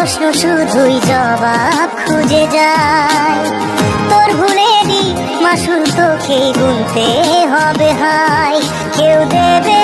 প্রশ্ন শুধুই জবাব খুঁজে যায়। তোর ভুলেরই মাসুল তোকে গুনতে হবে হাই কেউ দেবে